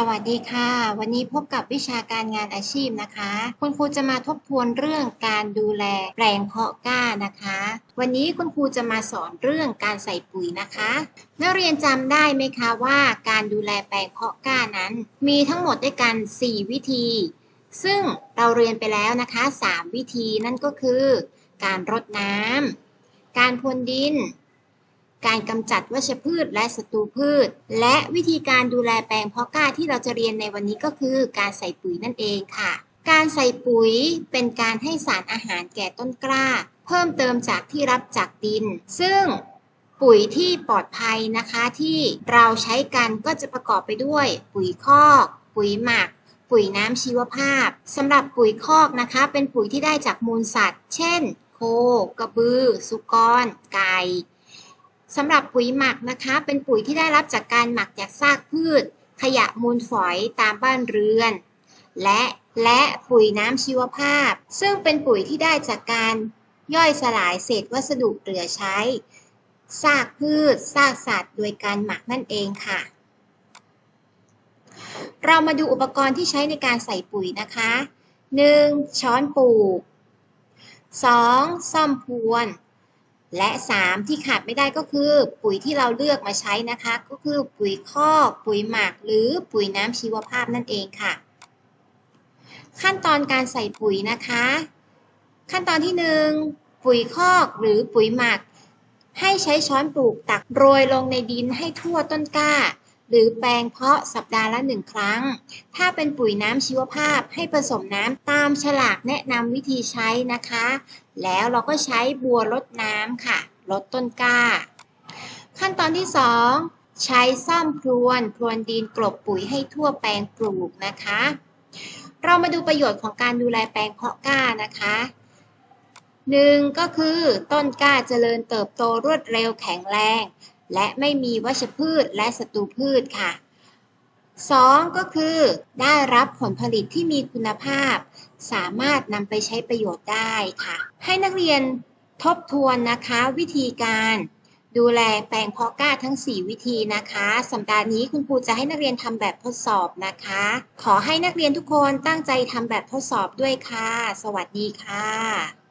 สวัสดีค่ะ วันนี้พบกับวิชาการงานอาชีพนะคะ คุณครูจะมาทบทวนเรื่องการดูแลแปลงเพาะกล้านะคะ วันนี้คุณครูจะมาสอนเรื่องการใส่ปุ๋ยนะคะ นักเรียนจำได้ไหมคะว่าการดูแลแปลงเพาะกล้านั้น มีทั้งหมดด้วยกัน 4 วิธี ซึ่งเราเรียนไปแล้วนะคะ 3 วิธีนั่นก็คือ การรดน้ำการพรวนดิน การกำจัดวัชพืชและศัตรูพืช และวิธีการดูแลแปลงเพาะกล้าที่เราจะเรียนในวันนี้ก็คือการใส่ปุ๋ยนั่นเองค่ะ การใส่ปุ๋ยเป็นการให้สารอาหารแก่ต้นกล้า เพิ่มเติมจากที่รับจากดิน ซึ่งปุ๋ยที่ปลอดภัยนะคะที่เราใช้กันก็จะประกอบไปด้วย ปุ๋ยคอก ปุ๋ยหมัก ปุ๋ยน้ำชีวภาพสำหรับปุ๋ยคอกนะคะ เป็นปุ๋ยที่ได้จากมูลสัตว์ เช่น โค กระบือ สุกร ไก่ สำหรับปุ๋ยหมักนะคะ เป็นปุ๋ยที่ได้รับจากการหมักจากซากพืช ขยะมูลฝอยตามบ้านเรือน และและปุ๋ยน้ำชีวภาพ ซึ่งเป็นปุ๋ยที่ได้จากการย่อยสลายเศษวัสดุเหลือใช้ ซากพืช ซากสัตว์ โดยการหมักนั่นเองค่ะ เรามาดูอุปกรณ์ที่ใช้ในการใส่ปุ๋ยนะคะ 1. ช้อนปลูก 2. ซ่อมพรวน และ 3 ที่ขาดไม่ได้ก็คือ ปุ๋ยที่เราเลือกมาใช้นะคะ ก็คือปุ๋ยคอกปุ๋ยหมัก หรือปุ๋ยน้ำชีวภาพนั่นเองค่ะ ขั้นตอนการใส่ปุ๋ยนะคะ ขั้นตอนที่ 1 ปุ๋ยคอกหรือปุ๋ยหมัก ให้ใช้ช้อนปลูกตักโรยลงในดินให้ทั่วต้นกล้า หรือแปลงเพาะสัปดาห์ละหนึ่งครั้ง ถ้าเป็นปุ๋ยน้ำชีวภาพให้ผสมน้ำตามฉลากแนะนำวิธีใช้นะคะ แล้วเราก็ใช้บัวลดน้ำค่ะลดต้นกล้า ขั้นตอนที่ 2 ใช้ซ่อมพรวนพรวนดินกลบปุ๋ยให้ทั่วแปลงปลูกนะคะ เรามาดูประโยชน์ของการดูแลแปลงเพาะกล้านะคะหนึ่งก็คือต้นกล้าเจริญเติบโตรวดเร็วแข็งแรง และไม่มีวัชพืชและศัตรูพืชค่ะ 2. ก็คือได้รับผลผลิตที่มีคุณภาพ สามารถนำไปใช้ประโยชน์ได้ค่ะ ให้นักเรียนทบทวนนะคะวิธีการดูแลแปลงเพาะกล้าทั้ง 4 วิธีนะคะ สัปดาห์นี้คุณครูจะให้นักเรียนทำแบบทดสอบนะคะ ขอให้นักเรียนทุกคนตั้งใจทำแบบทดสอบด้วยค่ะ สวัสดีค่ะ